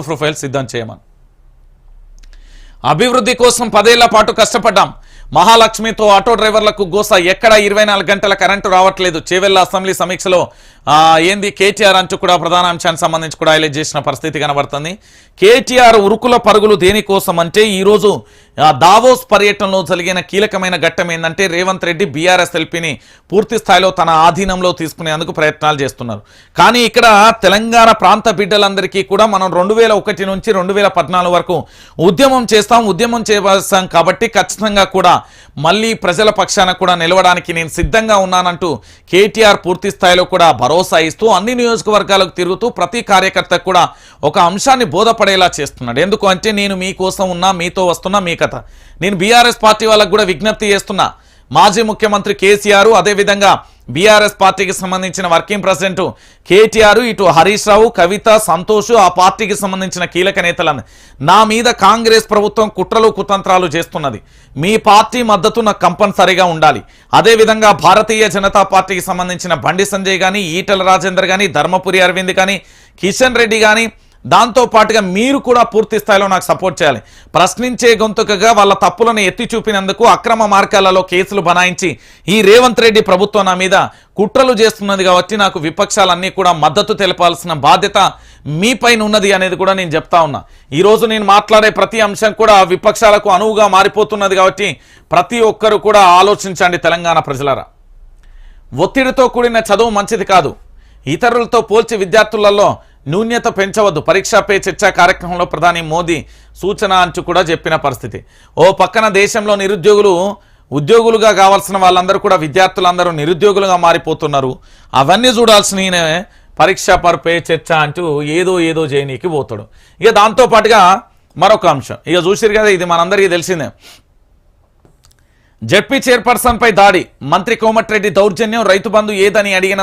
Profile సిద్ధం చేయమని. అభివృద్ధి కోసం పదేళ్ళ పాటు కష్టపడ్డాం. మహాలక్ష్మితో ఆటో డ్రైవర్లకు గోస ఎక్కడ ఇరవై గంటల కరెంటు రావట్లేదు. చేవెళ్ళ అసెంబ్లీ సమీక్షలో ఏంది కేటీఆర్ అంటూ కూడా ప్రధాన అంశానికి సంబంధించి కూడా హైలైట్ చేసిన పరిస్థితి కనబడుతుంది. కేటీఆర్ ఉరుకుల పరుగులు దేనికోసం అంటే ఈరోజు దావోస్ పర్యటనలో జరిగిన కీలకమైన ఘట్టం ఏంటంటే రేవంత్ రెడ్డి బీఆర్ఎస్ ఎల్పీని పూర్తి స్థాయిలో తన ఆధీనంలో తీసుకునేందుకు ప్రయత్నాలు చేస్తున్నారు. కానీ ఇక్కడ తెలంగాణ ప్రాంత బిడ్డలందరికీ కూడా మనం రెండు వేల ఒకటి నుంచి రెండు వేల పద్నాలుగు వరకు ఉద్యమం చేస్తాం ఉద్యమం చేస్తాం కాబట్టి ఖచ్చితంగా కూడా మళ్ళీ ప్రజల పక్షాన కూడా నిలవడానికి నేను సిద్ధంగా ఉన్నానంటూ కేటీఆర్ పూర్తి స్థాయిలో కూడా భరోసా ఇస్తూ అన్ని నియోజకవర్గాలకు తిరుగుతూ ప్రతి కార్యకర్తకు కూడా ఒక అంశాన్ని బోధపడేలా చేస్తున్నాడు. ఎందుకు అంటే నేను మీకోసం ఉన్నా మీతో వస్తున్నా మీ కథ. నేను బీఆర్ఎస్ పార్టీ వాళ్ళకు కూడా విజ్ఞప్తి చేస్తున్నా. మాజీ ముఖ్యమంత్రి కేసీఆర్ అదేవిధంగా బీఆర్ఎస్ పార్టీకి సంబంధించిన వర్కింగ్ ప్రెసిడెంట్ కేటీఆర్ ఇటు హరీష్ రావు కవిత సంతోష్ ఆ పార్టీకి సంబంధించిన కీలక నేతలను. నా మీద కాంగ్రెస్ ప్రభుత్వం కుట్రలు కుతంత్రాలు చేస్తున్నది. మీ పార్టీ మద్దతు నాకు కంపల్సరీగా ఉండాలి. అదేవిధంగా భారతీయ జనతా పార్టీకి సంబంధించిన బండి సంజయ్ కానీ ఈటల రాజేందర్ కానీ ధర్మపురి అరవింద్ కానీ కిషన్ రెడ్డి కానీ దాంతో పాటుగా మీరు కూడా పూర్తి స్థాయిలో నాకు సపోర్ట్ చేయాలి. ప్రశ్నించే గొంతుకగా వాళ్ళ తప్పులను ఎత్తి చూపినందుకు అక్రమ మార్గాలలో కేసులు బనాయించి ఈ రేవంత్ రెడ్డి ప్రభుత్వం నా మీద కుట్రలు చేస్తున్నది కాబట్టి నాకు విపక్షాలన్నీ కూడా మద్దతు తెలపాల్సిన బాధ్యత మీ పైన ఉన్నది అనేది కూడా నేను చెప్తా ఉన్నా. ఈరోజు నేను మాట్లాడే ప్రతి అంశం కూడా విపక్షాలకు అనువుగా మారిపోతున్నది కాబట్టి ప్రతి ఒక్కరు కూడా ఆలోచించండి తెలంగాణ ప్రజలరా. ఒత్తిడితో కూడిన చదువు మంచిది కాదు. ఇతరులతో పోల్చి విద్యార్థులలో నూన్యత పెంచవద్దు. పరీక్ష పే చర్చ కార్యక్రమంలో ప్రధాని మోదీ సూచన అంచు కూడా చెప్పిన పరిస్థితి. ఓ పక్కన దేశంలో నిరుద్యోగులు ఉద్యోగులుగా కావాల్సిన వాళ్ళందరూ కూడా విద్యార్థులందరూ నిరుద్యోగులుగా మారిపోతున్నారు. అవన్నీ చూడాల్సిన పరీక్ష పర్ పే చర్చ అంటూ ఏదో ఏదో చేయనీకి పోతాడు. ఇక దాంతో పాటుగా మరొక అంశం. ఇక చూసిరు కదా ఇది మనందరికీ తెలిసిందే. జడ్పీ చైర్పర్సన్పై దాడి. మంత్రి కోమటిరెడ్డి దౌర్జన్యం రైతు బంధు ఏదని అడిగినందుకు